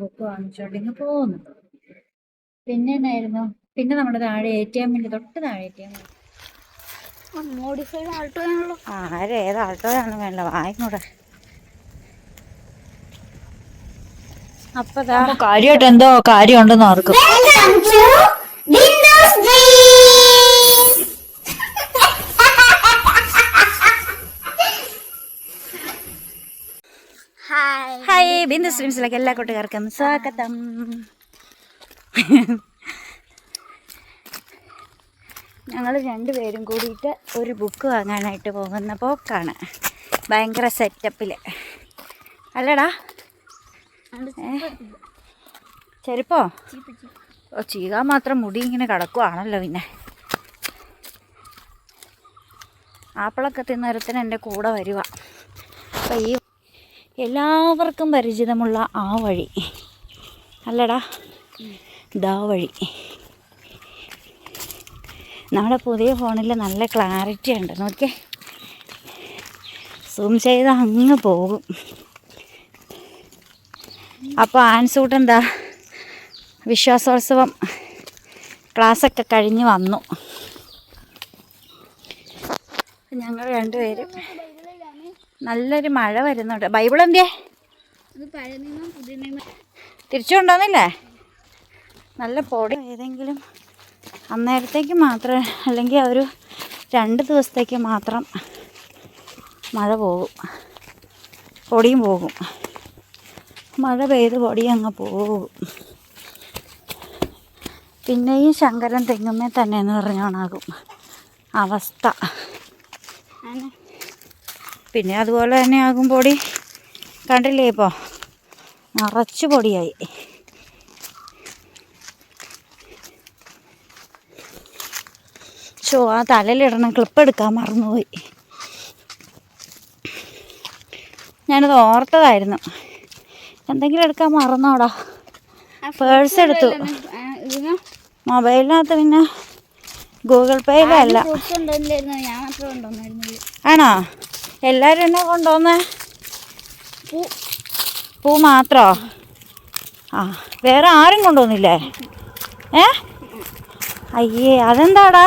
Book വാങ്ങിച്ചോണ്ടിങ്ങ് പോകുന്നു പിന്നെ എന്നായിരുന്നു പിന്നെ നമ്മുടെ താഴെ എ ടി എമ്മിന്റെ തൊട്ട് താഴെ A T M modified Alto ആണല്ലോ. ആരെ? ഏത് ആൾട്ടോയാണ് വേണ്ട വായിക്കൂടെ. അപ്പതാ. കാര്യമായിട്ട് എന്തോ കാര്യമുണ്ടെന്ന് ഓർക്കും ഹായ് ഹായ് ബിന്ദു സ്ട്രീംസിലേക്ക് എല്ലാ കൂട്ടുകാർക്കും സ്വാഗതം. ഞങ്ങൾ രണ്ടുപേരും കൂടിയിട്ട് ഒരു ബുക്ക് വാങ്ങാനായിട്ട് പോകുന്ന പോക്കാണ്. ഭയങ്കര സെറ്റപ്പിൽ അല്ലടാ. ചെരുപ്പോ? ഓ ചീകാൻ മാത്രം മുടി ഇങ്ങനെ കിടക്കുവാണല്ലോ പിന്നെ. ആപ്പിളൊക്കെ തിന്നൊരുത്തിന് എന്റെ കൂടെ വരുവാ. അപ്പം ഈ എല്ലാവർക്കും പരിചിതമുള്ള ആ വഴി. അല്ലടാ ദാ വഴി. നമ്മുടെ പുതിയ ഫോണിൽ നല്ല ക്ലാരിറ്റി ഉണ്ട്. നോക്കിയേ. സൂം ചെയ്ത് അങ്ങ് പോകും. അപ്പോൾ ആൻസൂട്ട് എന്താ? വിശ്വാസോത്സവം. ക്ലാസ്സൊക്കെ കഴിഞ്ഞ് വന്നു. ഞങ്ങൾ രണ്ടുപേരും നല്ലൊരു മഴ വരുന്നുണ്ട്. ബൈബിൾ എന്തിയേ? അത് പഴയ നിയമം പുതിയ നിയമം. തിരിച്ചു കൊണ്ടുവന്നില്ലേ നല്ല പൊടി. ഏതെങ്കിലും അന്നേരത്തേക്ക് മാത്രം അല്ലെങ്കിൽ ആ ഒരു രണ്ട് ദിവസത്തേക്ക് മാത്രം മഴ പോകും. പൊടിയും പോകും. മഴ പെയ്ത് പൊടി അങ്ങ് പോകും. പിന്നെയും ശങ്കരൻ തെങ്ങുമ്മേ തന്നെ എന്ന് പറഞ്ഞോണാകും. അവസ്ഥ. ആണ്. പിന്നെ അതുപോലെ തന്നെ ആകും പൊടി. കണ്ടില്ലേ ഇപ്പോൾ നിറച്ച് പൊടിയായി. ഷോ ആ തലയിലിടണം ക്ലിപ്പ് എടുക്കാൻ മറന്നുപോയി. ഞാനത് ഓർത്തതായിരുന്നു. എന്തെങ്കിലും എടുക്കാൻ മറന്നോടാ. പേഴ്സ് എടുത്തു. മൊബൈലിനകത്ത് പിന്നെ ഗൂഗിൾ പേയിലല്ല ആണോ? എല്ലാവരും എന്നെ കൊണ്ടുവന്ന്? പൂ പൂ മാത്രോ? ആ വേറെ ആരും കൊണ്ടുവന്നില്ലേ? ഏ? അയ്യേ അതെന്താടാ?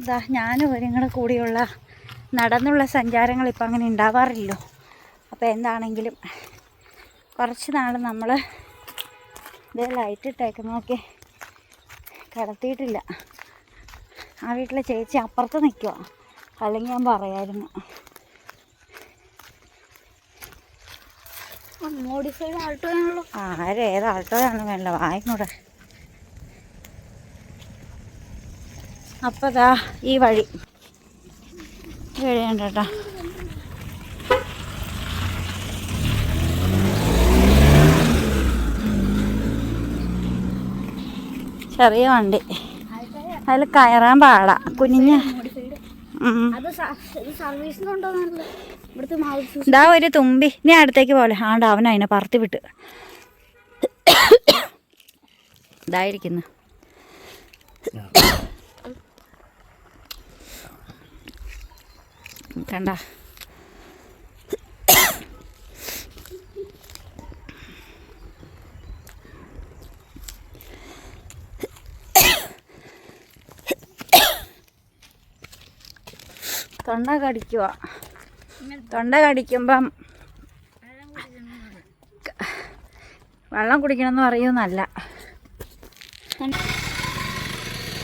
ഇതാ ഞാനും കൂടെ കൂടിയുള്ള നടന്നുള്ള സഞ്ചാരങ്ങൾ ഇപ്പം അങ്ങനെ ഉണ്ടാവാറില്ലോ. അപ്പോൾ എന്താണെങ്കിലും കുറച്ച് നാൾ നമ്മൾ ഇത് ലൈറ്റ് ഇട്ടേക്ക് നോക്കി കിടത്തിയിട്ടില്ല. ആ വീട്ടിലെ ചേച്ചി അപ്പുറത്ത് നിൽക്കുക അല്ലെങ്കിൽ ഞാൻ പറയായിരുന്നു. മോഡിഫൈഡ് ആൾട്ടോ ആണല്ലോ. ആരെ ഏത് ആൾട്ടോയാണ് വേണ്ട വായിക്കൂടെ അപ്പതാ ഈ വഴി. വഴിയുണ്ട് കേട്ടോ ചെറിയ വണ്ടി. അതിൽ കയറാൻ പാടാ. കുഞ്ഞിഞ്ഞ് ഇതാ ഒരു തുമ്പി. നീ അടുത്തേക്ക് പോലെ. ആണ്ട് അവൻ അതിനെ പറത്തി വിട്ട്. ഇതായിരിക്കുന്നു കണ്ട? തൊണ്ട കടിക്കുക തൊണ്ട കടിക്കുമ്പം വെള്ളം കുടിക്കണമെന്ന് പറയുന്നല്ല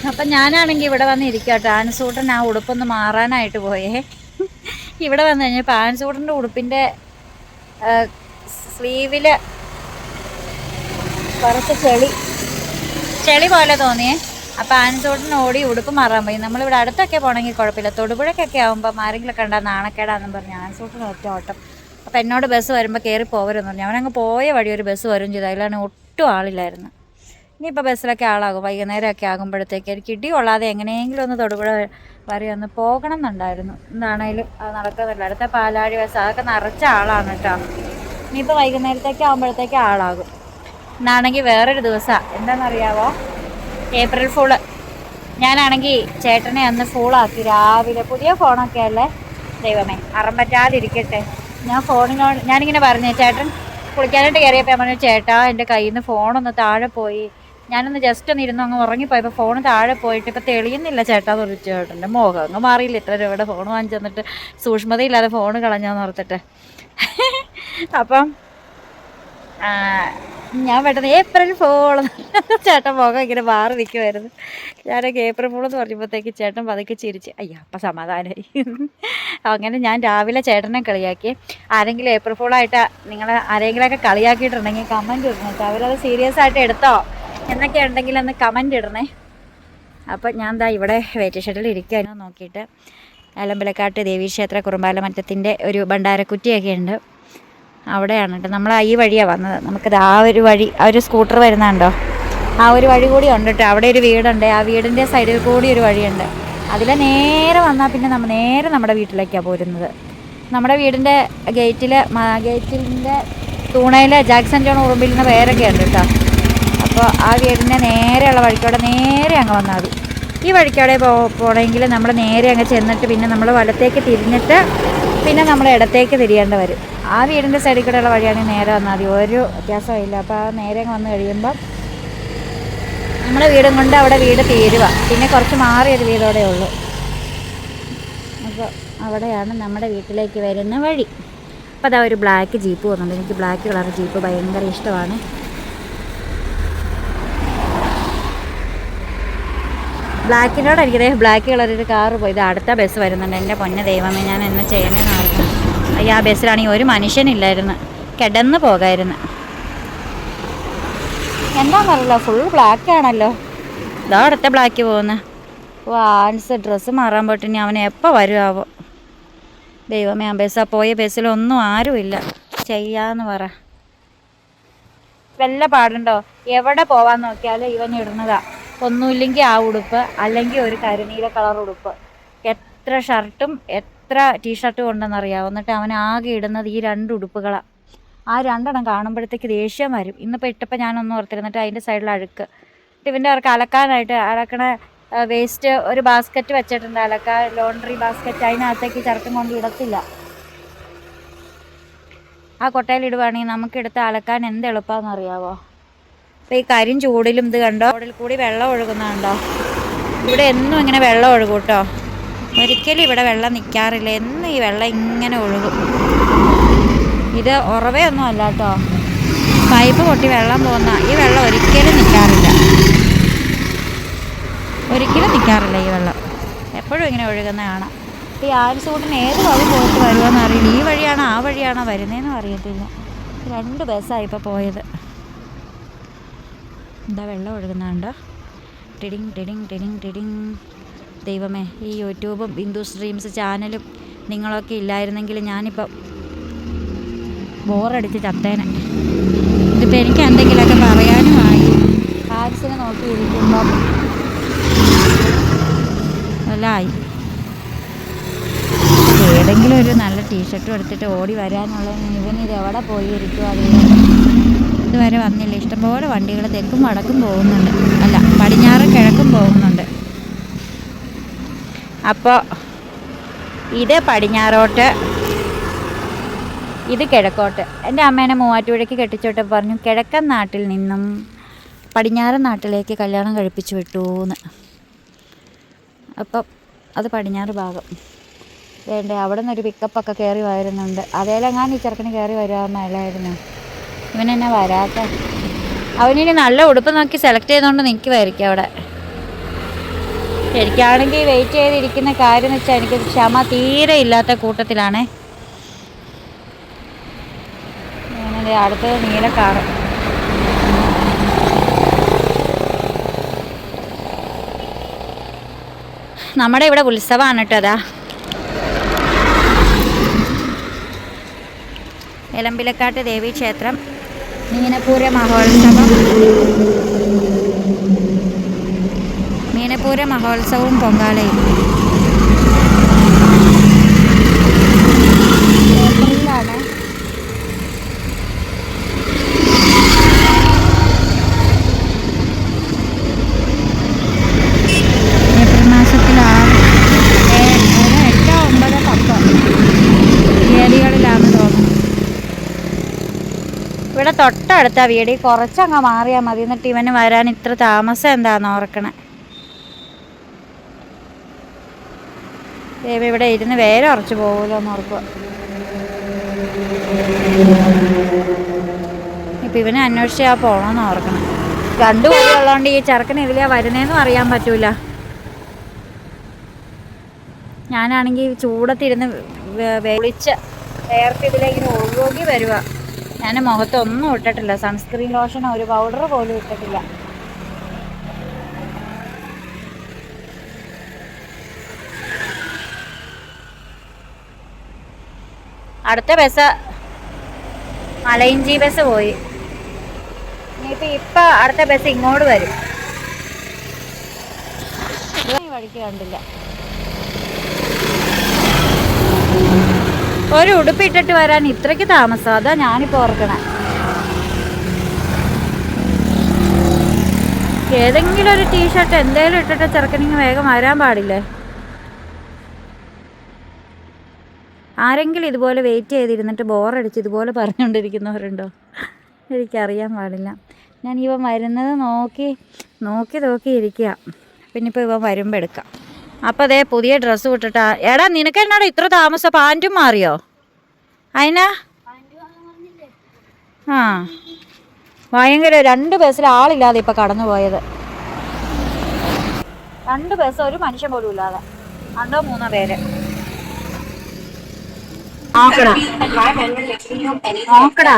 അപ്പം ഞാനാണെങ്കിൽ ഇവിടെ വന്ന് ഇരിക്കട്ടെ ആൻസൂട്ടൻ ആ ഉടുപ്പൊന്ന് മാറാനായിട്ട് പോയേ. ഇവിടെ വന്നു കഴിഞ്ഞപ്പോൾ ആൻസൂട്ടന്റെ ഉടുപ്പിന്റെ സ്ലീവിൽ കുറച്ച് ചെളി ചെളി പോലെ തോന്നിയേ. അപ്പോൾ ആൻസൂട്ടന് ഓടി ഉടുപ്പ് മാറാൻ പോയി. നമ്മളിവിടെ അടുത്തൊക്കെ പോകണമെങ്കിൽ കുഴപ്പമില്ല. തൊടുപുഴയ്ക്കൊക്കെ ആകുമ്പോൾ ആരെങ്കിലും കണ്ടാൽ നാണക്കേടാന്നും പറഞ്ഞ് ആൻസൂട്ടന് ഒറ്റ ഓട്ടം. അപ്പോൾ എന്നോട് ബസ് വരുമ്പോൾ കയറി പോകരുതെന്ന് പറഞ്ഞു. അവനങ്ങ് പോയ വഴി ഒരു ബസ് വരും ചെയ്തു. അതിലാണ് ഒട്ടും ആളില്ലായിരുന്നു. ഇനിയിപ്പോൾ ബസ്സിലൊക്കെ ആളാകും. വൈകുന്നേരമൊക്കെ ആകുമ്പോഴത്തേക്ക് എനിക്ക് ഇടി കൊള്ളാതെ എങ്ങനെയെങ്കിലും ഒന്ന് തൊടുപുഴ വരെ ഒന്ന് പോകണം എന്നുണ്ടായിരുന്നു. എന്താണേലും അത് നടക്കുന്നില്ല. അടുത്ത പാലാഴി ബസ്. അതൊക്കെ നിറച്ച ആളാണ് കേട്ടോ. ഇനിയിപ്പോൾ വൈകുന്നേരത്തേക്ക് ആകുമ്പോഴത്തേക്ക് ആളാകും. എന്നാണെങ്കിൽ വേറൊരു ദിവസമാണ് എന്താണെന്നറിയാവോ? ഏപ്രിൽ ഫൂൾ ഞാനാണെങ്കിൽ ചേട്ടനെ അന്ന് ഫൂളാക്കി രാവിലെ പുതിയ ഫോണൊക്കെ അല്ലേ? ദൈവമേ അറം പറ്റാതിരിക്കട്ടെ ഞാൻ ഫോണിനോട് ഞാനിങ്ങനെ പറഞ്ഞു ചേട്ടൻ കുളിക്കാനായിട്ട് കയറിയപ്പോൾ ഞാൻ പറഞ്ഞു ചേട്ടാ എന്റെ കയ്യിൽ നിന്ന് ഫോണൊന്ന് താഴെ പോയി. ഞാനൊന്ന് ജസ്റ്റ് ഒന്ന് ഇരുന്ന് അങ്ങ് ഉറങ്ങിപ്പോയപ്പോൾ ഫോൺ താഴെ പോയിട്ട് ഇപ്പോൾ തെളിയുന്നില്ല ചേട്ടാ എന്ന് പറഞ്ഞു. ചേട്ടന്റെ മുഖം അങ്ങ് മാറിയില്ല. ഇത്ര രൂപയുടെ ഫോൺ വാങ്ങിച്ചു തന്നിട്ട് സൂക്ഷ്മതയില്ലാതെ ഫോൺ കളഞ്ഞാന്ന് ഓർത്തിട്ട്. അപ്പം ഞാൻ പെട്ടെന്ന് ഏപ്രിൽ ഫോൾ ചേട്ടൻ മുഖം ഇങ്ങനെ മാറി നിൽക്കുമായിരുന്നു ഞാനൊക്കെ ഏപ്രിൽ ഫോൾ എന്ന് പറഞ്ഞപ്പോഴത്തേക്ക് ചേട്ടൻ പതുക്കെ ചിരിച്ച് അയ്യ അപ്പം സമാധാനമായി അങ്ങനെ ഞാൻ രാവിലെ ചേട്ടനെ കളിയാക്കി. ആരെങ്കിലും ഏപ്രിൽ ഫോളായിട്ട് നിങ്ങൾ ആരെങ്കിലുമൊക്കെ കളിയാക്കിയിട്ടുണ്ടെങ്കിൽ കമന്റ് ഇടണേ അവരത് സീരിയസ് ആയിട്ട് എടുത്തോ? എന്നൊക്കെ ഉണ്ടെങ്കിൽ ഒന്ന് കമന്റ് ഇടണേ. അപ്പം ഞാൻ എന്താ ഇവിടെ വെയിറ്റ് ഷെഡിൽ ഇരിക്കാനോ നോക്കിയിട്ട് അലമ്പലക്കാട്ട് ദേവീക്ഷേത്ര കുറുമ്പാലമറ്റത്തിന്റെ ഒരു ഭണ്ഡാരക്കുറ്റിയൊക്കെ ഉണ്ട്. അവിടെയാണ് കേട്ടോ. നമ്മൾ ഈ വഴിയാണ് വന്നത്. നമുക്കത് ആ ഒരു വഴി ആ ഒരു സ്കൂട്ടർ വരുന്നുണ്ടോ? ആ ഒരു വഴി കൂടി ഉണ്ട് കേട്ടോ. അവിടെ ഒരു വീടുണ്ട്. ആ വീടിന്റെ സൈഡിൽ കൂടി ഒരു വഴിയുണ്ട്. അതിൽ നേരെ വന്നാൽ പിന്നെ നമ്മൾ നേരെ നമ്മുടെ വീട്ടിലേക്കാണ് പോരുന്നത്. നമ്മുടെ വീടിന്റെ ഗേറ്റിൽ ഗേറ്റിന്റെ തൂണയിൽ ജാക്സൺ ജോൺ ഉറുമ്പിൽ നിന്ന് പേരൊക്കെ ഉണ്ട് കേട്ടോ. അപ്പോൾ ആ വീടിന്റെ നേരെയുള്ള വഴിക്കോടെ നേരെ അങ്ങ് വന്നാൽ മതി. ഈ വഴിക്കോടെ പോ പോകണമെങ്കിൽ നമ്മൾ നേരെ അങ്ങ് ചെന്നിട്ട് പിന്നെ നമ്മൾ വലത്തേക്ക് തിരിഞ്ഞിട്ട് പിന്നെ നമ്മൾ ഇടത്തേക്ക് തിരിയേണ്ടി വരും. ആ വീടിന്റെ സൈഡിൽ കൂടെയുള്ള വഴിയാണെങ്കിൽ നേരെ വന്നാൽ മതി ഒരു വ്യത്യാസമില്ല. അപ്പോൾ ആ നേരെ വന്ന് കഴിയുമ്പം നമ്മുടെ വീടും കൊണ്ട് അവിടെ വീട് തീരുക. പിന്നെ കുറച്ച് മാറിയൊരു വീടോടെ ഉള്ളൂ. അപ്പോൾ അവിടെയാണ് നമ്മുടെ വീട്ടിലേക്ക് വരുന്ന വഴി. അപ്പോൾ അതാ ഒരു ബ്ലാക്ക് ജീപ്പ് വന്നുണ്ട് എനിക്ക് ബ്ലാക്ക് കളർ ജീപ്പ് ഭയങ്കര ഇഷ്ടമാണ്. ബ്ലാക്കിനോട് എനിക്കതേ ബ്ലാക്ക് കളറിൽ കാറ് പോയി. ഇത് അടുത്ത ബസ് വരുന്നുണ്ട്. എന്റെ പൊന്ന ദൈവമേ ഞാൻ എന്നെ ചെയ്യണേന്ന് അയ്യോ ആ ബസ്സിലാണെങ്കിൽ ഒരു മനുഷ്യനില്ലായിരുന്നു. കിടന്ന് പോകായിരുന്നു. എന്താണെന്നറിയില്ല ഫുൾ ബ്ലാക്ക് ആണല്ലോ. ഇതാ അടുത്ത ബ്ലാക്ക് പോകുന്ന. ഓ ആൻസ് ഡ്രസ്സ് മാറാൻ പോട്ടിനി അവൻ എപ്പോൾ വരുമാവോ ദൈവമേ ആ ബസ് ആ പോയ ബസ്സിലൊന്നും ആരുമില്ല. ചെയ്യാന്ന് പറ. വല്ല പാടുണ്ടോ? എവിടെ പോവാൻ നോക്കിയാലും ഇവൻ ഇടുന്നതാ. ഒന്നുമില്ലെങ്കിൽ ആ ഉടുപ്പ് അല്ലെങ്കിൽ ഒരു കരിനീല കളർ ഉടുപ്പ്. എത്ര ഷർട്ടും എത്ര ടീഷർട്ടും കൊണ്ടെന്നറിയാമോ എന്നിട്ട് അവൻ ആകെ ഇടുന്നത് ഈ രണ്ട് ഉടുപ്പുകളാണ് ആ രണ്ടെണ്ണം കാണുമ്പോഴത്തേക്ക് ദേഷ്യം വരും. ഇന്നിപ്പോൾ ഇട്ടപ്പോൾ ഞാനൊന്നും ഓർത്തിരുന്നിട്ട് അതിന്റെ സൈഡിൽ അഴുക്ക്. ഇവന്റെ അവർക്ക് അലക്കാനായിട്ട് അലക്കണ വേസ്റ്റ് ഒരു ബാസ്ക്കറ്റ് വെച്ചിട്ടുണ്ട്. അലക്ക ലോണ്ടറി ബാസ്ക്കറ്റ് അതിനകത്തേക്ക് ചെറുക്കം കൊണ്ട് ഇടത്തില്ല. ആ കൊട്ടയിൽ ഇടുവാണെങ്കിൽ നമുക്ക് എടുത്ത് അലക്കാൻ എന്ത് എളുപ്പമാണെന്ന് അറിയാവോ അപ്പോൾ ഈ കരിഞ്ചൂടിലും ചൂടിലും ഇത് കണ്ടോ? ചൂടിൽ കൂടി വെള്ളം ഒഴുകുന്നുണ്ടോ? ഇവിടെ എന്നും ഇങ്ങനെ വെള്ളം ഒഴുകൂട്ടോ കേട്ടോ. ഒരിക്കലും ഇവിടെ വെള്ളം നിൽക്കാറില്ല എന്നും ഈ വെള്ളം ഇങ്ങനെ ഒഴുകും. ഇത് ഉറവയൊന്നും അല്ല കേട്ടോ. പൈപ്പ് പൊട്ടി വെള്ളം പോകുന്ന ഈ വെള്ളം ഒരിക്കലും നിൽക്കാറില്ല ഒരിക്കലും നിൽക്കാറില്ല ഈ വെള്ളം. എപ്പോഴും ഇങ്ങനെ ഒഴുകുന്ന കാണാം. ഈ ആൽസൂട്ടിന് ഏത് വഴി പോയിട്ട് വരുമെന്ന് അറിയില്ല. ഈ വഴിയാണോ ആ വഴിയാണോ വരുന്നതെന്നും അറിയത്തില്ല. രണ്ട് ബസ്സാണ് ഇപ്പോൾ പോയത്. എന്താ വെള്ളം ഒഴുകുന്നുണ്ടോ ടിഡിങ് ടിഡിങ് ടിഡിങ് ടിഡിങ് ദൈവമേ ഈ യൂട്യൂബും ബിന്ദു സ്ട്രീംസ് ചാനലും നിങ്ങളൊക്കെ ഇല്ലായിരുന്നെങ്കിൽ ഞാനിപ്പം ബോറടിച്ച് ചത്തേനെ. ഇതിപ്പോൾ എനിക്ക് എന്തെങ്കിലുമൊക്കെ പറയാനുമായി ഹാരിസിനെ നോക്കിയിരിക്കുമ്പം അല്ലായി ഏതെങ്കിലും ഒരു നല്ല ടീഷർട്ടും എടുത്തിട്ട് ഓടി വരാനുള്ള ഇവൻ ഇത് എവിടെ പോയി ഇരിക്കുമോ അറിയില്ല ഇതുവരെ വന്നില്ല. ഇഷ്ടംപോലെ വണ്ടികൾ തെക്കും വടക്കും പോകുന്നുണ്ട്. അല്ല പടിഞ്ഞാറ് കിഴക്കും പോകുന്നുണ്ട്. അപ്പോൾ ഇത് പടിഞ്ഞാറോട്ട് ഇത് കിഴക്കോട്ട്. എന്റെ അമ്മേനെ മൂവാറ്റുപുഴയ്ക്ക് കെട്ടിച്ചോട്ട് പറഞ്ഞു കിഴക്കൻ നാട്ടിൽ നിന്നും പടിഞ്ഞാറൻ നാട്ടിലേക്ക് കല്യാണം കഴിപ്പിച്ചു വിട്ടു എന്ന് അപ്പം അത് പടിഞ്ഞാറ് ഭാഗം. വേണ്ടേ അവിടെ നിന്നൊരു പിക്കപ്പൊക്കെ കയറി വരുന്നുണ്ട്. അതേലെങ്ങാനും ഈ ചെറുക്കന് കയറി വരാമെന്നല്ലായിരുന്നു ഇവനെന്നെ വരാത്ത? അവനിനി നല്ല ഉടുപ്പ് നോക്കി സെലക്ട് ചെയ്തുകൊണ്ട് നിൽക്കുമായിരിക്കും അവിടെ. എനിക്കാണെങ്കിൽ വെയിറ്റ് ചെയ്തിരിക്കുന്ന കാര്യം എന്ന് വെച്ചാൽ എനിക്ക് ക്ഷമ തീരെ ഇല്ലാത്ത കൂട്ടത്തിലാണ്. അടുത്തത് നീല കാറ് നമ്മുടെ ഇവിടെ ഉത്സവമാണ് കേട്ടോ അതാ. എലമ്പിലക്കാട്ട് ദേവി ക്ഷേത്രം മീനപൂര മഹോത്സവം. മീനപ്പൂര മഹോത്സവവും പൊങ്കാലയും ഇവിടെ തൊട്ടടുത്ത വീട്. കുറച്ചങ്ങ് മാറിയാൽ മതി. എന്നിട്ട് ഇവന് വരാൻ ഇത്ര താമസം എന്താണെന്ന് ഓർക്കണേ. ദേവി ഇവിടെ ഇരുന്ന് വേറെ ഉറച്ചു പോകുമല്ലോ എന്ന് ഓർക്കുക ഇപ്പം ഇവനെ അന്വേഷിച്ചാൽ പോകണമെന്ന് ഓർക്കണം. രണ്ടു പേരും ഉള്ളതുകൊണ്ട് ഈ ചെറുക്കൻ ഇതിലെയാ വരുന്നതെന്നും അറിയാൻ പറ്റൂല. ഞാനാണെങ്കിൽ ചൂടത്തിരുന്ന് വെളിച്ച വേർത്ത് ഇതിലേക്ക് ഒഴുകി വരുക ഞാൻ മുഖത്തൊന്നും ഇട്ടിട്ടില്ല. സൺസ്ക്രീൻ ലോഷനോ ഒരു പൗഡർ പോലും ഇട്ടിട്ടില്ല. അടുത്ത ബസ്. മലയിഞ്ചി ബസ് പോയി. ഇനിയിപ്പോ ഇപ്പൊ അടുത്ത ബസ് ഇങ്ങോട്ട് വരും. വഴിക്ക് കണ്ടില്ല. ഒരു ഉടുപ്പ് ഇട്ടിട്ട് വരാൻ ഇത്രയ്ക്ക് താമസം. അതാ ഞാനിപ്പോ ഓർക്കണേ. ഏതെങ്കിലും ഒരു ടീഷർട്ട് എന്തെങ്കിലും ഇട്ടിട്ട് ചെറുക്കനിങ് വേഗം വരാൻ പാടില്ലേ? ആരെങ്കിലും ഇതുപോലെ വെയിറ്റ് ചെയ്തിരുന്നിട്ട് ബോറടിച്ച് ഇതുപോലെ പറഞ്ഞുകൊണ്ടിരിക്കുന്നവരുണ്ടോ എനിക്കറിയാൻ പാടില്ല. ഞാൻ ഇവൻ വരുന്നത് നോക്കി നോക്കി നോക്കി ഇരിക്കുക പിന്നെ ഇപ്പോൾ ഇവൻ വരുമ്പോൾ എടുക്കാം. അപ്പോൾ അതേ പുതിയ ഡ്രസ്സ് വിട്ടിട്ടാ എടാ നിനക്ക് എന്നാടാ ഇത്ര താമസം? പാന്റും മാറിയോ? അതിനാ ആ. ഭയങ്കര രണ്ട് ബസ്സിൽ ആളില്ലാതെ ഇപ്പം കടന്നു പോയത് രണ്ട് ബസ് ഒരു മനുഷ്യൻ പോലും ഇല്ലാതെ. രണ്ടോ മൂന്നോ പേര്. നോക്കടാ നോക്കടാ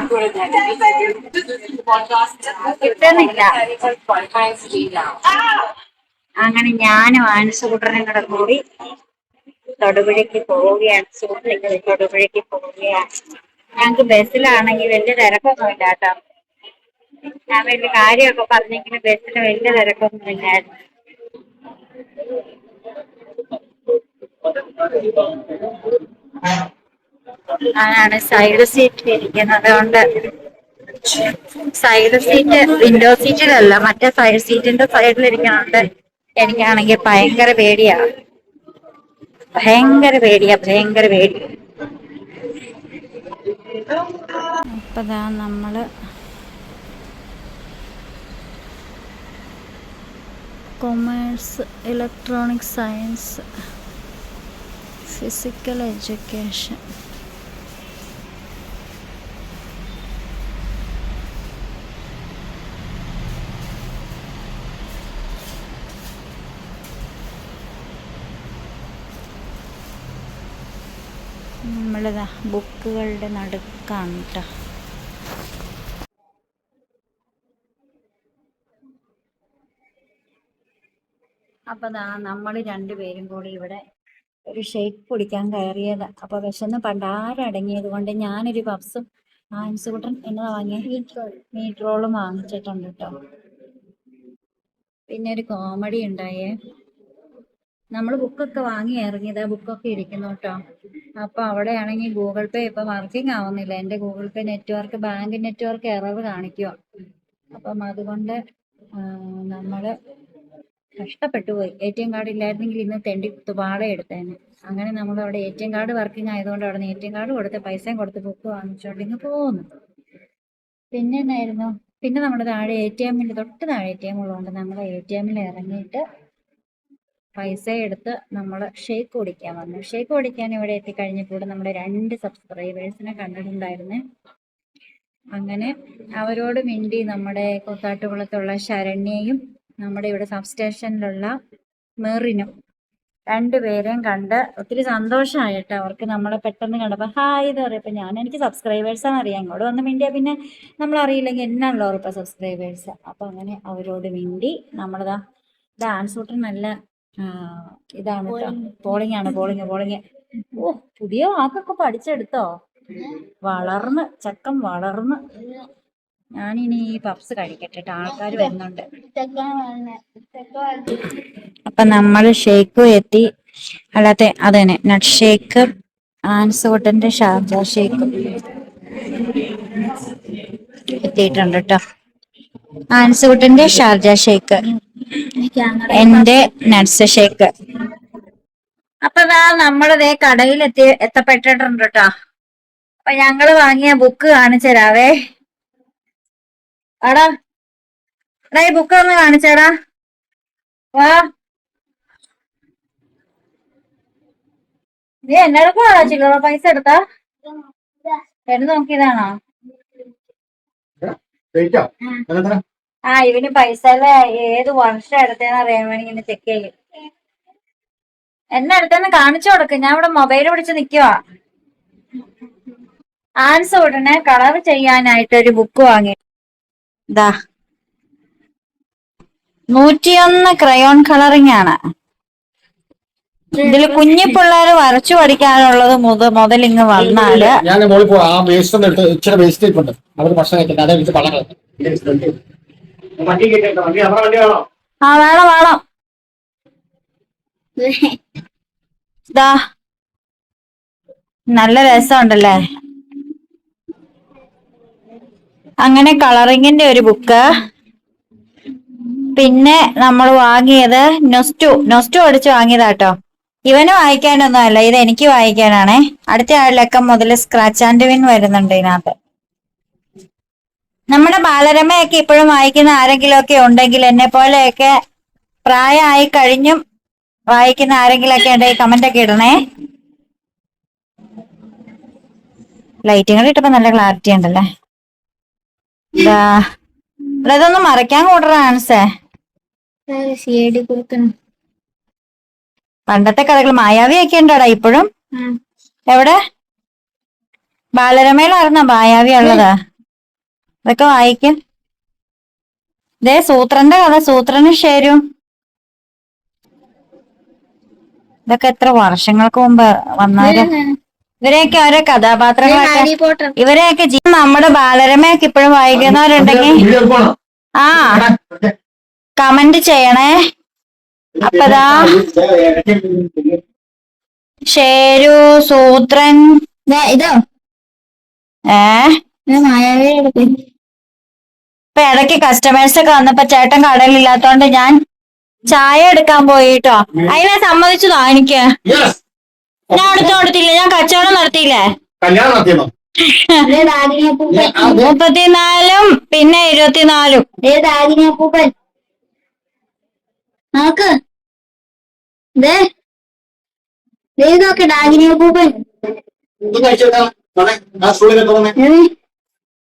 കിട്ടുന്നില്ല. അങ്ങനെ ഞാനും ആനസുകൂട്ടറിനും കൂടെ കൂടി തൊടുപുഴയ്ക്ക് പോവുകയാണ്. സുഹൃത്തുക്കൾ തൊടുപുഴയ്ക്ക് പോവുകയാണ്. ഞങ്ങൾക്ക് ബസ്സിലാണെങ്കിൽ വലിയ തിരക്കൊന്നും ഇല്ല കേട്ടോ ഞാൻ വലിയ കാര്യമൊക്കെ പറഞ്ഞെങ്കിലും ബസ്സിന് വലിയ തിരക്കൊന്നും ഇല്ലായിരുന്നു ഞാനാണ് സൈഡ് സീറ്റിൽ ഇരിക്കുന്നത്. കൊണ്ട് സൈഡ് സീറ്റ് വിൻഡോ സീറ്റിലല്ല മറ്റേ സൈഡ് സീറ്റിന്റെ സൈഡിൽ ഇരിക്കണോണ്ട് എനിക്കാണെങ്കിൽ ഭയങ്കര പേടിയാ. ഭയങ്കര പേടിയാ ഭയങ്കര പേടി. അപ്പതാ നമ്മൾ commerce electronic science physical education നമ്മളിതാ ബുക്കുകളുടെ നടുക്കാണ് കേട്ടോ അപ്പൊ ദാ നമ്മൾ രണ്ടുപേരും കൂടി ഇവിടെ ഒരു ഷേക്ക് കുടിക്കാൻ കയറിയത്. അപ്പൊ വിശന്ന് പണ്ടാരടങ്ങിയത് കൊണ്ട് ഞാനൊരു പപ്സും ആൻസുകൂട്ടൻ എന്നതാ വാങ്ങിയ? മീറ്റ് റോളും വാങ്ങിച്ചിട്ടുണ്ട് കേട്ടോ പിന്നെ ഒരു കോമഡി ഉണ്ടായേ. നമ്മൾ ബുക്കൊക്കെ വാങ്ങി ഇറങ്ങിയത് ബുക്കൊക്കെ ഇരിക്കുന്നു കേട്ടോ അപ്പൊ അവിടെ ആണെങ്കിൽ ഗൂഗിൾ പേ ഇപ്പൊ വർക്കിംഗ് ആവുന്നില്ല. എന്റെ Google Pay network bank network error കാണിക്കുക അപ്പം അതുകൊണ്ട് നമ്മൾ കഷ്ടപ്പെട്ടു പോയി. എ ടി എം കാർഡ് ഇല്ലായിരുന്നെങ്കിൽ ഇന്ന് തെണ്ടി തുപാടെ എടുത്തേനെ. അങ്ങനെ നമ്മൾ അവിടെ A T M card working ആയതുകൊണ്ട് അവിടെ എ ടി എം കാർഡ് കൊടുത്ത് പൈസയും കൊടുത്ത് ബുക്ക് വാങ്ങിച്ചോണ്ട് ഇങ്ങ് പോകുന്നു പിന്നെ. എന്നായിരുന്നു പിന്നെ നമ്മുടെ താഴെ എ ടി എമ്മിന്റെ തൊട്ട് താഴെ എ ടി എം ഉള്ളതുകൊണ്ട് നമ്മൾ എ ടി എമ്മിൽ ഇറങ്ങിയിട്ട് പൈസ എടുത്ത് നമ്മൾ ഷേക്ക് കുടിക്കാൻ വന്നു. ഷേക്ക് കുടിക്കാൻ ഇവിടെ എത്തിക്കഴിഞ്ഞപ്പോൾ നമ്മുടെ രണ്ട് സബ്സ്ക്രൈബേഴ്സിനെ കണ്ടിട്ടുണ്ടായിരുന്നേ. അങ്ങനെ അവരോട് മിണ്ടി നമ്മുടെ കൊത്താട്ടുകുളത്തുള്ള ശരണ്യയും നമ്മുടെ ഇവിടെ സബ് സ്റ്റേഷനിലുള്ള മെറിനും രണ്ടുപേരെയും കണ്ട് ഒത്തിരി സന്തോഷമായിട്ട് അവർക്ക് നമ്മളെ പെട്ടെന്ന് കണ്ടപ്പോൾ ഹായ് എന്ന് പറയപ്പോൾ ഞാൻ എനിക്ക് സബ്സ്ക്രൈബേഴ്സാണ് അറിയാം. ഇങ്ങോട്ട് വന്ന് മിണ്ടിയാൽ പിന്നെ നമ്മൾ അറിയില്ലെങ്കിൽ എന്നാണല്ലോ സബ്സ്ക്രൈബേഴ്സ് അപ്പം അങ്ങനെ അവരോട് മിണ്ടി നമ്മളിതാ ഡാൻസ് ഷൂട്ടിന് നല്ല ഇതാണ് കേട്ടോ പോളിംഗ് ആണ് പോളിംഗ് പോളിംഗ് ഓ പുതിയ വാക്കൊക്കെ പഠിച്ചെടുത്തോ? വളർന്ന് ചക്കം വളർന്ന്. ഞാനിനി ഈ പപ്സ് കഴിക്കട്ടെ ആൾക്കാർ വരുന്നുണ്ട്. അപ്പൊ നമ്മൾ ഷേക്ക് എത്തി. അല്ലാതെ അതന്നെ നട്ട് ഷേക്ക് ആൻസോട്ടന്റെ ഷാർജ ഷേക്ക് എത്തിയിട്ടുണ്ട് കേട്ടോ ആൻസോട്ടന്റെ ഷാർജ ഷേക്ക്. എന്റെ നട്സ് ഷേക്ക്. അപ്പൊ ഇതാ നമ്മളിതേ കടയിൽ എത്തി എത്തപ്പെട്ടിട്ടുണ്ട് കേട്ടോ അപ്പൊ ഞങ്ങൾ വാങ്ങിയ ബുക്ക് കാണിച്ചു തരാവേ. എടാ എടാ ഈ ബുക്ക് ഒന്ന് കാണിച്ചേടാ വാ. നീ എന്നെടുക്കുവാണോ ചില്ലറ പൈസ എടുത്താ. എടുത്ത് നോക്കിയതാണോ? ആ ഇവന് പൈസ ഏത് വർഷം എടുത്തേന്ന് അറിയാൻ വേണ്ടി ചെക്ക് ചെയ്യും. എന്നെ അടുത്തെന്ന് കാണിച്ചു കൊടുക്ക്. ഞാൻ ഇവിടെ മൊബൈൽ പിടിച്ച് നിക്കുവാ. ആൻസ് ഉടനെ കളർ ചെയ്യാനായിട്ട് ഒരു ബുക്ക് വാങ്ങി. ഇതാ നൂറ്റിയൊന്ന് ക്രയോൺ കളറിംഗ് ആണ്. ഇതിൽ കുഞ്ഞി പിള്ളേര് വരച്ചു പഠിക്കാനുള്ളത് മുത ഇങ്ങ് വന്നാൽ ഞാൻ ആ വേസ്റ്റ് വേസ്റ്റ് ഇരിപ്പുണ്ട് അവർ ഭക്ഷണം കഴിക്കണ്ട. അതെ വെച്ച് പള്ളം ആ വേണം വേണം. ഇതാ. നല്ല രസമുണ്ടല്ലേ? അങ്ങനെ കളറിങ്ങിന്റെ ഒരു ബുക്ക് പിന്നെ നമ്മൾ വാങ്ങിയത് നൊസ്റ്റു. നൊസ്റ്റു അടിച്ച് വാങ്ങിയതാട്ടോ. ഇവന് വായിക്കാനൊന്നും അല്ല ഇത് എനിക്ക് വായിക്കാനാണേ. അടുത്ത ആളിലൊക്കെ മുതൽ സ്ക്രാച്ച് ആൻഡ് വിൻ വരുന്നുണ്ട് ഇതിനകത്ത്. നമ്മുടെ ബാലരമയൊക്കെ ഇപ്പോഴും വായിക്കുന്ന ആരെങ്കിലും ഒക്കെ ഉണ്ടെങ്കിൽ എന്നെ പോലെയൊക്കെ പ്രായമായി കഴിഞ്ഞും വായിക്കുന്ന ആരെങ്കിലും ഒക്കെ ഉണ്ടെങ്കിൽ കമന്റ് ഒക്കെ ഇടണേ. ലൈറ്റും കൂടി ഇട്ടപ്പോ നല്ല ക്ലാരിറ്റി ഉണ്ടല്ലേ? ഇതൊന്നും മറയ്ക്കാൻ കൂട്ടറ ആൻസേ പണ്ടത്തെ കഥകൾ മായാവി ഒക്കെ ഉണ്ടോടാ ഇപ്പോഴും? എവിടെ? ബാലരമയിലായിരുന്നോ മായാവി ഉള്ളതാ? ഇതൊക്കെ വായിക്കും. ഇതേ സൂത്രന്റെ കഥ സൂത്രനും ഷേരും ഇതൊക്കെ എത്ര വർഷങ്ങൾക്ക് മുമ്പ് വന്നാലും. ഇവരെയൊക്കെ ഓരോ കഥാപാത്രങ്ങളൊക്കെ ഇവരെയൊക്കെ ജീ നമ്മുടെ ബാലരമയൊക്കെ ഇപ്പോഴും വായിക്കുന്നവരുണ്ടെങ്കിൽ ആ. കമന്റ് ചെയ്യണേ. അപ്പതാ. ഷേരു സൂത്രൻ ഇതോ. ഏ? പേര്. ഇപ്പൊ ഇടയ്ക്ക് കസ്റ്റമേഴ്സ് ഒക്കെ വന്നപ്പോ ചേട്ടൻ കടലില്ലാത്തോണ്ട് ഞാൻ ചായ എടുക്കാൻ പോയിട്ടോ. അതിനെ സമ്മതിച്ചതോ എനിക്ക്? ഞാൻ എടുത്തു കൊടുത്തില്ല ഞാൻ കച്ചവടം നടത്തിയില്ലേ? മുപ്പത്തിനാലും പിന്നെ ഇരുപത്തിനാലും. നോക്ക്. നോക്ക്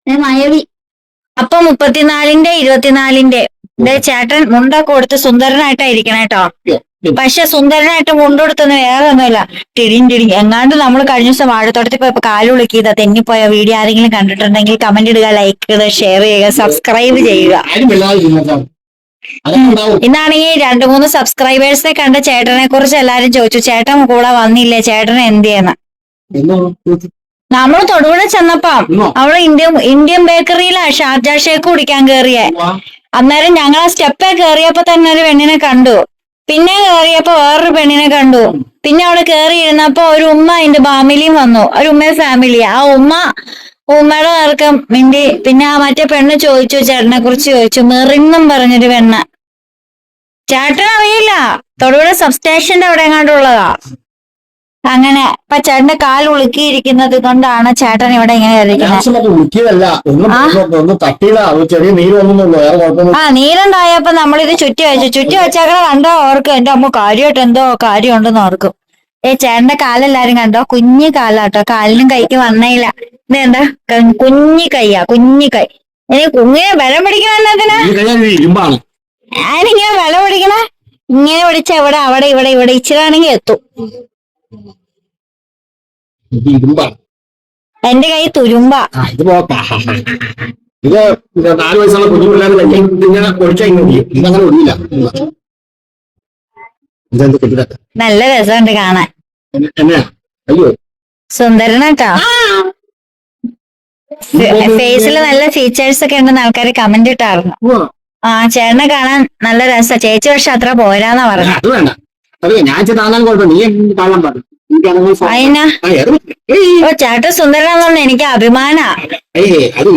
ദേ മായാവി. അപ്പൊ മുപ്പത്തിനാലിന്റെ ഇരുപത്തിനാലിന്റെ ചേട്ടൻ മുണ്ട കൊടുത്ത് സുന്ദരനായിട്ടായിരിക്കണം കേട്ടോ പക്ഷെ സുന്ദരനായിട്ട് മുണ്ടെടുത്തൊന്നും വേറെ ഒന്നുമില്ല തിരിഞ്ഞ് തിരിഞ്ഞ് എങ്ങാണ്ട് നമ്മൾ കഴിഞ്ഞ ദിവസം വാഴത്തോട്ടത്തിൽ പോയപ്പോ കാൽ വിളിക്കുക തെന്നിപ്പോയ വീഡിയോ ആരെങ്കിലും കണ്ടിട്ടുണ്ടെങ്കിൽ കമന്റ് ഇടുക ലൈക്ക് ചെയ്യുക ഷെയർ ചെയ്യുക. സബ്സ്ക്രൈബ് ചെയ്യുക ഇന്നാണെങ്കിൽ രണ്ടു മൂന്ന് സബ്സ്ക്രൈബേഴ്സിനെ കണ്ട ചേട്ടനെ കുറിച്ച് എല്ലാരും ചോദിച്ചു. ചേട്ടൻ കൂടെ വന്നില്ലേ? ചേട്ടൻ എന്ത് ചെയ്യുന്ന എന്നോ നമ്മൾ തൊടുപുഴ ചെന്നപ്പം അവൾ അവിടെ ഇന്ത്യൻ ഇന്ത്യൻ ബേക്കറിയിലാ ഷാർജ ഷേക്ക് കുടിക്കാൻ കേറിയേ. അന്നേരം ഞങ്ങൾ ആ സ്റ്റെപ്പേ കേറിയപ്പോ തന്നെ ഒരു പെണ്ണിനെ കണ്ടു. പിന്നെ കേറിയപ്പോ വേറൊരു പെണ്ണിനെ കണ്ടു. പിന്നെ അവിടെ കേറി ഇരുന്നപ്പോ ഒരു ഉമ്മ അതിന്റെ ഫാമിലിയും വന്നു. ഒരു ഉമ്മയുടെ ഫാമിലി ആ ഉമ്മ ഉമ്മയുടെ തർക്കം മിണ്ടി. പിന്നെ ആ മറ്റേ പെണ്ണ് ചോദിച്ചു ചേട്ടനെ കുറിച്ച് ചോദിച്ചു. മെറിന്നും പറഞ്ഞൊരു പെണ്ണ്. ചേട്ടൻ അറിയില്ല തൊടുപുഴ സബ്സ്റ്റേഷന്റെ അവിടെ എങ്ങാണ്ടുള്ളതാ അങ്ങനെ ഇപ്പൊ ചേട്ടന്റെ കാൽ ഉളുക്കിയിരിക്കുന്നത് കൊണ്ടാണ് ചേട്ടൻ ഇവിടെ ഇങ്ങനെ ആ? നീരുണ്ടായപ്പോ നമ്മളിത് ചുറ്റി വെച്ചു. ചുറ്റി വെച്ചാൽ കണ്ടോ ഓർക്കും? എന്റെ അമ്മ കാര്യമായിട്ട് എന്തോ കാര്യം ഉണ്ടെന്ന് ഓർക്കും. ഏ ചേട്ടന്റെ കാലെല്ലാരും കണ്ടോ? കുഞ്ഞു കാലാട്ടോ. കാലിനും കൈക്ക് വന്നേയില്ല. ഇത് എന്താ? ക- കുഞ്ഞി കൈയാ. കുഞ്ഞു കൈ. ഇനി കുഞ്ഞിനെ ബലം പിടിക്കണെന്നതിനാ ഞാനിങ്ങനെ ബലം പിടിക്കണ? ഇങ്ങനെ പിടിച്ച എവിടെ അവിടെ ഇവിടെ ഇവിടെ ഇച്ചിരാണെങ്കിൽ എത്തും. ഇത് ഇരുമ്പാണ് എന്റെ കൈ തുരുമ്പ. ഇത് പോക്കാ ഇത് നാല് വയസ്സുള്ള കുഞ്ഞു പിള്ളേർ വെട്ടി ഇങ്ങനെ ഒഴിച്ചാൽ ഇങ്ങനെ ഒടിയും ഇതങ്ങനെ ഒടിയില്ല ഇതെന്ത് കെട്ടിട? നല്ല രസമുണ്ട് കാണാൻ. എന്നാ അയ്യോ. സുന്ദരനാട്ടോ. ഫേസിൽ നല്ല ഫീച്ചേഴ്സ് ഒക്കെ ഉണ്ടെന്ന് ആൾക്കാർ കമന്റ് ഇട്ടായിരുന്നു. ആ ചേട്ടനെ കാണാൻ നല്ല രസാ. ചേച്ചി പക്ഷെ അത്ര പോരാന്നാ പറഞ്ഞു അത് ഞാൻ താങ്ങാൻ കുഴപ്പം നീ താങ്ങാൻ പാടില്ല ചേട്ടൻ സുന്ദരനാന്ന് എനിക്ക് അഭിമാന.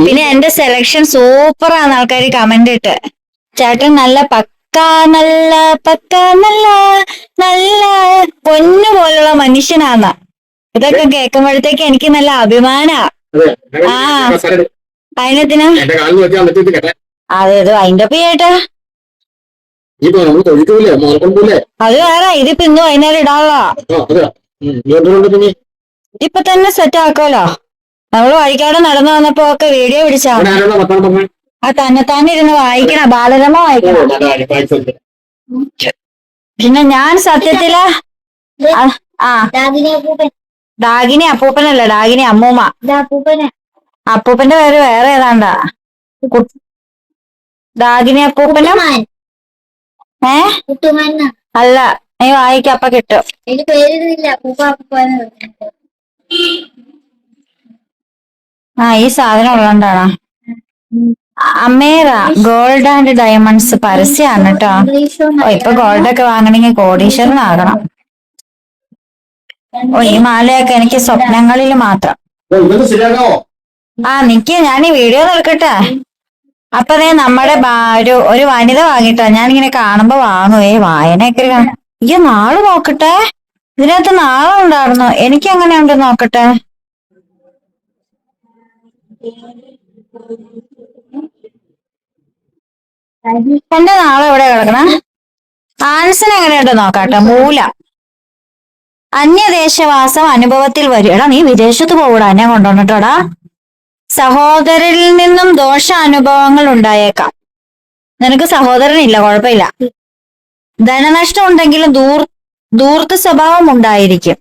പിന്നെ എന്റെ സെലക്ഷൻ സൂപ്പർ ആണ് ആൾക്കാർ കമന്റ് ഇട്ട്. ചേട്ടൻ നല്ല പക്ക നല്ല പക്ക നല്ല നല്ല പൊന്നു പോലുള്ള മനുഷ്യനാന്ന. ഇതൊക്കെ കേൾക്കുമ്പോഴത്തേക്ക് എനിക്ക് നല്ല അഭിമാന. ആ. കസേര അതെ അതെ അതിന്റെ ചെയ്യട്ടെ. ഈ പോ നമ്മൾ തൊഴിക്കൂലേ മോനക്കൊണ്ടല്ലേ അത് വേറെ. ഇതിപ്പോ ഇന്ന് വൈകുന്നേരം ഇടാനുള്ള. ആ അതെയാ പിന്നെ ഇതിപ്പൊ തന്നെ സെറ്റ് ആക്കുമല്ലോ നമ്മൾ വഴിക്കാട് നടന്നു വന്നപ്പോ ഒക്കെ വീഡിയോ പിടിച്ചാ. ആ തന്നെ തന്നെ ഇരുന്ന് വായിക്കണ. ബാലരമ വായിക്കണം. പിന്നെ ഞാൻ സത്യത്തിൽ ആ- ഡാഗിനി അപ്പൂപ്പനല്ല? ഡാഗിനി അമ്മൂമ്മ. അപ്പൂപ്പന്റെ പേര് വേറെ ഏതാണ്ടാ? ഡാഗിനി അപ്പൂപ്പനും ഏ. അല്ല നീ വായിക്ക അപ്പൊ കിട്ടും. ആ ഈ സാധനം ഉള്ളതുകൊണ്ടാണ് അമേറ ഗോൾഡ് ആൻഡ് ഡയമണ്ട്സ് പരസ്യമാണ് കേട്ടോ ഓ ഇപ്പൊ ഗോൾഡ് ഒക്കെ വാങ്ങണമെങ്കിൽ കോടീശ്വരനാകണം ഓ ഈ മാലയൊക്കെ എനിക്ക് സ്വപ്നങ്ങളിൽ മാത്രം. ആ നിക്ക് ഞാൻ ഈ വീഡിയോ നിൽക്കട്ടെ അപ്പൊ ദേ നമ്മുടെ ഒരു ഒരു വനിത വാങ്ങിട്ടോ. ഇങ്ങനെ കാണുമ്പോ വാങ്ങുവേ വായനയൊക്കെ അയ്യോ നാൾ നോക്കട്ടെ. ഇതിനകത്ത് നാളെ ഉണ്ടായിരുന്നു. എനിക്ക് എങ്ങനെയുണ്ട് നോക്കട്ടെ? എന്റെ നാളെ എവിടെ കിടക്കണ? ആൻസൺ എങ്ങനെയുണ്ട് നോക്കാട്ടെ. മൂല. അന്യദേശവാസം അനുഭവത്തിൽ വരും. എടാ നീ വിദേശത്ത് പോകൂടാ. എന്നെ കൊണ്ടുവന്നിട്ടോടാ. സഹോദരനിൽ നിന്നും ദോഷ അനുഭവങ്ങൾ ഉണ്ടായേക്കാം. നിനക്ക് സഹോദരനില്ല കുഴപ്പമില്ല. ധനനഷ്ടം ഉണ്ടെങ്കിലും ദൂർ ദൂർത്ത് സ്വഭാവം ഉണ്ടായിരിക്കും.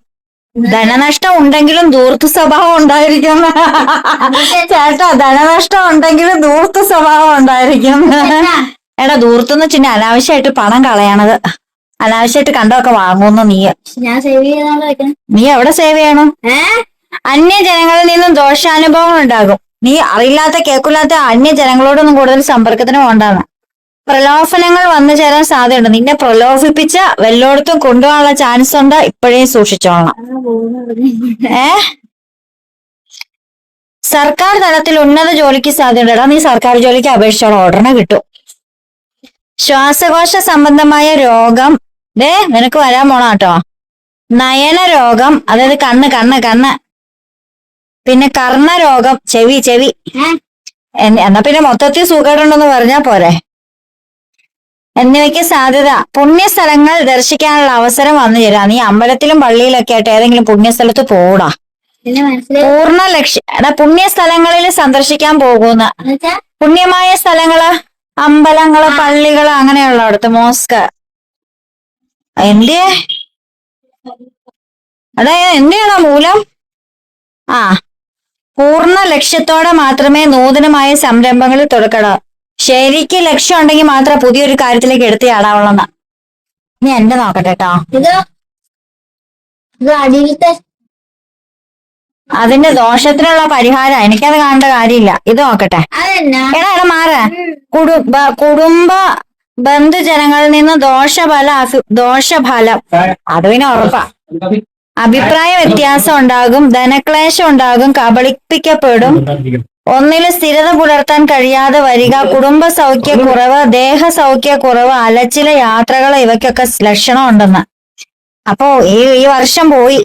ധനനഷ്ടം ഉണ്ടെങ്കിലും ദൂർത്ത് സ്വഭാവം ഉണ്ടായിരിക്കും. ചേട്ടാ ധനനഷ്ടം ഉണ്ടെങ്കിലും ദൂർത്ത് സ്വഭാവം ഉണ്ടായിരിക്കും. എടാ ദൂർത്തെന്ന് വെച്ചാൽ അനാവശ്യമായിട്ട് പണം കളയണത്. അനാവശ്യമായിട്ട് കണ്ടൊക്കെ വാങ്ങുന്നു നീ. ഞാൻ സേവ് ചെയ്യാൻ നീ എവിടെ സേവ് ചെയ്യണം? അന്യജനങ്ങളിൽ നിന്നും ദോഷാനുഭവങ്ങൾ ഉണ്ടാകും. നീ അറിയില്ലാത്ത കേൾക്കില്ലാത്ത അന്യജനങ്ങളോടൊന്നും കൂടുതൽ സമ്പർക്കത്തിന് പോകണ്ടാന്ന്. പ്രലോഭനങ്ങൾ വന്നു ചേരാൻ സാധ്യതയുണ്ട്. നിന്നെ പ്രലോഭിപ്പിച്ച വല്ലോടത്തും കൊണ്ടുപോകാനുള്ള ചാൻസ് ഉണ്ട്. ഇപ്പോഴേ സൂക്ഷിച്ചോളണം. ഏ? സർക്കാർ തലത്തിൽ ഉന്നത ജോലിക്ക് സാധ്യതയുണ്ട്. നീ സർക്കാർ ജോലിക്ക് അപേക്ഷിച്ചോളാം. ഉടനെ കിട്ടും. ശ്വാസകോശ സംബന്ധമായ രോഗം. ദേ നിനക്ക് വരാൻ പോണാട്ടോ. നയന രോഗം അതായത് കണ്ണ് കണ്ണ് കണ്ണ്. പിന്നെ കർണരോഗം ചെവി ചെവി. എന്ന- പിന്നെ മൊത്തത്തിൽ സുഖമുണ്ടെന്ന് പറഞ്ഞാ പോരെ. എന്നിവയ്ക്ക് സാധ്യത. പുണ്യസ്ഥലങ്ങൾ ദർശിക്കാനുള്ള അവസരം വന്നു ചേരാം. നീ അമ്പലത്തിലും പള്ളിയിലൊക്കെ ആയിട്ട് ഏതെങ്കിലും പുണ്യസ്ഥലത്ത് പോടാ പൂർണ ലക്ഷ്യം എടാ പുണ്യസ്ഥലങ്ങളിൽ സന്ദർശിക്കാൻ പോകുന്ന പുണ്യമായ സ്ഥലങ്ങൾ അമ്പലങ്ങൾ പള്ളികൾ അങ്ങനെയുള്ള അടുത്ത് മോസ്ക്. എന്തിയേ? അതായത് എന്തിയാണോ മൂലം? ആ. പൂർണ ലക്ഷ്യത്തോടെ മാത്രമേ നൂതനമായ സംരംഭങ്ങളിൽ തുടക്കണം ശരിക്ക് ലക്ഷ്യം ഉണ്ടെങ്കിൽ മാത്രം പുതിയൊരു കാര്യത്തിലേക്ക് എടുത്തിയാടാവുള്ളെന്ന് ഇനി എന്റെ നോക്കട്ടെ കേട്ടോ ഇത് ഇത് അടിയിലത്തെ അതിന്റെ ദോഷത്തിനുള്ള പരിഹാരം എനിക്കത് കാണേണ്ട കാര്യമില്ല. ഇത് നോക്കട്ടെ. അതെന്നാ? എടാ എടാ മാറ. കുടുംബ കുടുംബ ബന്ധുജനങ്ങളിൽ നിന്ന് ദോഷഫല. ദോഷഫലം അത് പിന്നെ ഉറപ്പാ. അഭിപ്രായ വ്യത്യാസം ഉണ്ടാകും ധനക്ലേശം ഉണ്ടാകും കബളിപ്പിക്കപ്പെടും. ഒന്നിൽ സ്ഥിരത പുലർത്താൻ കഴിയാതെ വരിക കുടുംബ സൗഖ്യ സൗഖ്യക്കുറവ് ദേഹ സൗഖ്യക്കുറവ് അലച്ചില യാത്രകൾ ഇവയ്ക്കൊക്കെ ലക്ഷണം ഉണ്ടെന്ന്. അപ്പോ ഈ ഈ വർഷം പോയി.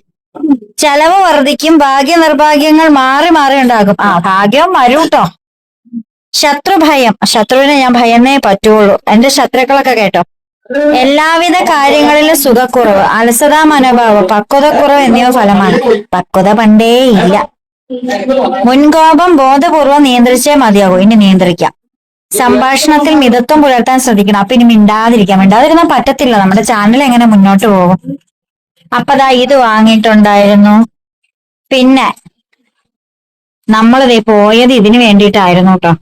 ചെലവ് വർദ്ധിക്കും ഭാഗ്യ നിർഭാഗ്യങ്ങൾ മാറി മാറി ഉണ്ടാകും. ആ ഭാഗ്യം വരും കേട്ടോ ശത്രുഭയം. ശത്രുവിനെ ഞാൻ ഭയന്നേ പറ്റുള്ളൂ. എന്റെ ശത്രുക്കളൊക്കെ കേട്ടോ. എല്ലാവിധ കാര്യങ്ങളിലും സുഖക്കുറവ് അലസതാ മനോഭാവം പക്വതക്കുറവ് എന്നിവ ഫലമാണ്. പക്വത പണ്ടേ ഇല്ല. മുൻകോപം ബോധപൂർവം നിയന്ത്രിച്ചേ മതിയാകൂ. ഇനി നിയന്ത്രിക്കാം. സംഭാഷണത്തിൽ മിതത്വം പുലർത്താൻ ശ്രദ്ധിക്കണം. അപ്പൊ ഇനി മിണ്ടാതിരിക്കാം മിണ്ടാതിരുന്നാൽ പറ്റത്തില്ല. നമ്മുടെ ചാനൽ എങ്ങനെ മുന്നോട്ട് പോകും? അപ്പതാ ഇത് വാങ്ങിയിട്ടുണ്ടായിരുന്നു. പിന്നെ നമ്മളിതേ പോയത് ഇതിനു വേണ്ടിയിട്ടായിരുന്നു കേട്ടോ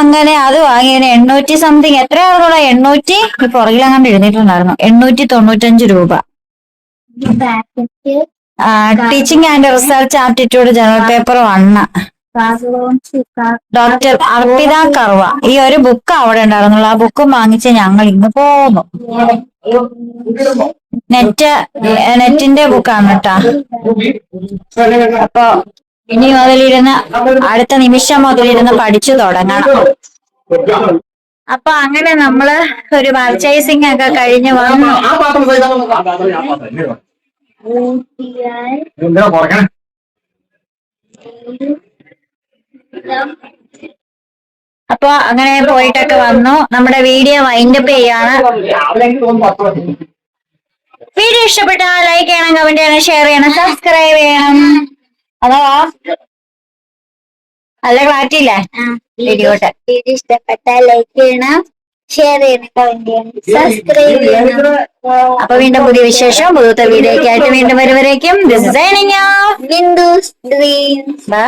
അങ്ങനെ അത് വാങ്ങിയതിന് എണ്ണൂറ്റി സംതിങ് എത്രയാണെന്നുള്ള എണ്ണൂറ്റി ഈ പുറകിലങ്ങാണ്ട് എഴുന്നേറ്റുണ്ടായിരുന്നു എണ്ണൂറ്റി തൊണ്ണൂറ്റഞ്ച് രൂപ. Teaching and research aptitude general paper വണ്ണ. Doctor Arpita Karuva. ഈ ഒരു ബുക്ക് അവിടെ ഉണ്ടായിരുന്നുള്ളൂ. ആ ബുക്കും വാങ്ങിച്ച് ഞങ്ങൾ ഇന്ന് പോന്നു. നെറ്റ് നെറ്റിന്റെ ബുക്കാണ് കേട്ടാ. അപ്പൊ ഇനി മുതലിരുന്ന് അടുത്ത നിമിഷം മുതലിരുന്ന് പഠിച്ചു തുടങ്ങണം. അപ്പൊ അങ്ങനെ നമ്മൾ ഒരു പർച്ചേസിംഗ് ഒക്കെ കഴിഞ്ഞ് വന്നു. അപ്പൊ അങ്ങനെ പോയിട്ടൊക്കെ വന്നു. നമ്മുടെ വീഡിയോ വൈൻഡപ്പ് ചെയ്യാണ്. വീഡിയോ ഇഷ്ടപ്പെട്ടാൽ ലൈക്ക് ചെയ്യണം കമന്റ് ചെയ്യണം ഷെയർ ചെയ്യണം സബ്സ്ക്രൈബ് ചെയ്യണം. അതാ അല്ല ക്ലാരിറ്റി ഇല്ലേ? വീഡിയോട്ട് വീഡിയോ ഇഷ്ടപ്പെട്ടാൽ ലൈക്ക് ചെയ്യണം ഷെയർ ചെയ്യണം കമന്റ് ചെയ്യണം സബ്സ്ക്രൈബ് ചെയ്യണം. അപ്പൊ വീണ്ടും പുതിയ വിശേഷം പുതുത്ത വീഡിയോ ആയിട്ട് വീണ്ടും വരുവരേക്കും this is signing off Bindu's dreams bye